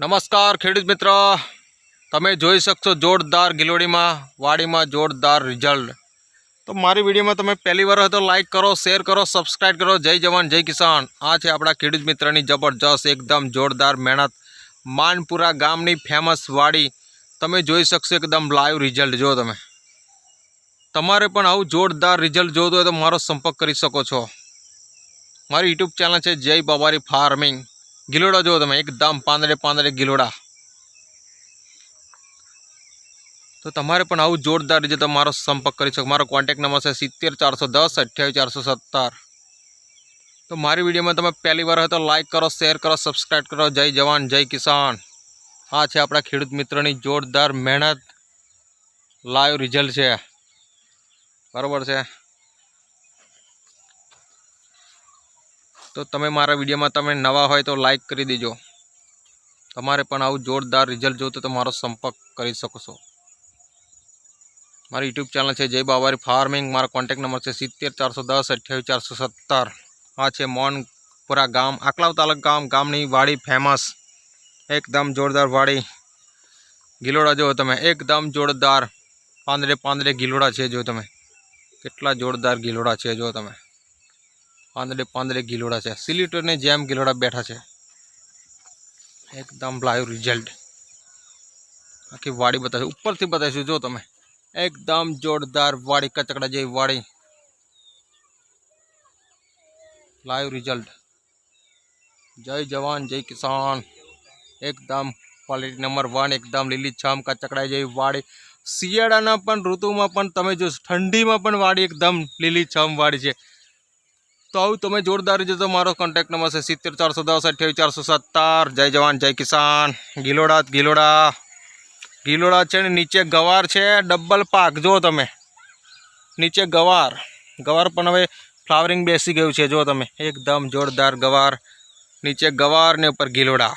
નમસ્કાર, ખેડૂત મિત્ર. તમે જોઈ શકશો જોરદાર ગિલોડીમાં, વાડીમાં જોરદાર રિઝલ્ટ. તો મારી વિડીયોમાં તમે પહેલી વાર હોય તો લાઈક કરો, શેર કરો, સબસ્ક્રાઈબ કરો. જય જવાન, જય કિસાન. આ છે આપણા ખેડૂત મિત્રની જબરજસ્ત, એકદમ જોરદાર મહેનત. માનપુરા ગામની ફેમસ વાડી. તમે જોઈ શકશો એકદમ લાઈવ રિઝલ્ટ જો તમે. તમારે પણ આવું જોરદાર રિઝલ્ટ જોતું હોય તો મારો સંપર્ક કરી શકો છો. મારી યુટ્યુબ ચેનલ છે જય બાબારી ફાર્મિંગ ગિલોડા જુઓ તમે, એકદમ પાંદડે પાંદડે ગિલોડા. તો તમારે પણ આવું જોરદાર રીતે તમારો સંપર્ક કરી શકો. મારો કોન્ટેક નંબર છે સિત્તેર ચારસો દસ અઠ્યાવીસ ચારસો સત્તર. તો મારી વિડીયોમાં તમે પહેલી વાર હોય તો લાઈક કરો શેર કરો સબસ્ક્રાઈબ કરો. જય જવાન, જય કિસાન. આ છે આપણા ખેડૂત મિત્રની જોરદાર મહેનત. લાઈવ રિઝલ્ટ છે. બરાબર છે. તો તમે મારા વિડીયોમાં તમે નવા હોય તો લાઈક કરી દેજો. તમારે પણ આવું જોરદાર રિઝલ્ટ જોતું તો મારો સંપર્ક કરી શકો છો. મારી યુટ્યુબ ચેનલ છે જય બાવારી ફાર્મિંગ મારો કોન્ટેક નંબર છે સિત્તેર ચારસો દસ અઠ્યાવીસ ચારસો સત્તર. આ છે મોનપુરા ગામ આકલાવ તાલુક ગામ, ગામની વાડી ફેમસ એકદમ જોરદાર વાડી. ગિલોડા જુઓ તમે, એકદમ જોરદાર. પાંદરે પાંદરે ગિલોડા છે જો તમે. કેટલા જોરદાર ગિલોડા છે જો તમે. પાંદડે પાંદડે ગિલોડા છે. સિલિટરની જેમ ગિલોડા બેઠા છે, એકદમ લાઈવ રિઝલ્ટ આખી વાડી બતાવીશું ઉપરથી બતાવીશું, જો તમે. એકદમ જોરદાર વાડી, કચકડા જેવી વાડી. લાઈવ રિઝલ્ટ જય જવાન, જય કિસાન. એકદમ ક્વોલિટી નંબર વન એકદમ લીલીછમ, કચકડા જેવી વાડી. શિયાળાના પણ ઋતુમાં પણ તમે જો, ઠંડીમાં પણ વાડી એકદમ લીલીછમ વાડી છે. તો આવું તમે જોરદાર જો તો મારો કોન્ટેક્ટ નંબર છે સિત્તેર ચારસો દસ અઠ્યાવીસ ચારસો સત્તર. જય જવાન, જય કિસાન. ગિલોડા જ ગિલોડા. ગિલોડા છે ને નીચે ગવાર છે, ડબલ પાક. જો તમે. નીચે ગવાર. ગવાર પણ હવે ફ્લાવરિંગ બેસી ગયું છે જો તમે. એકદમ જોરદાર ગવાર. નીચે ગવાર ને ઉપર ગિલોડા.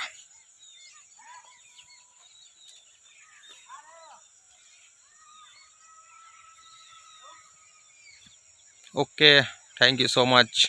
Okay. Thank you so much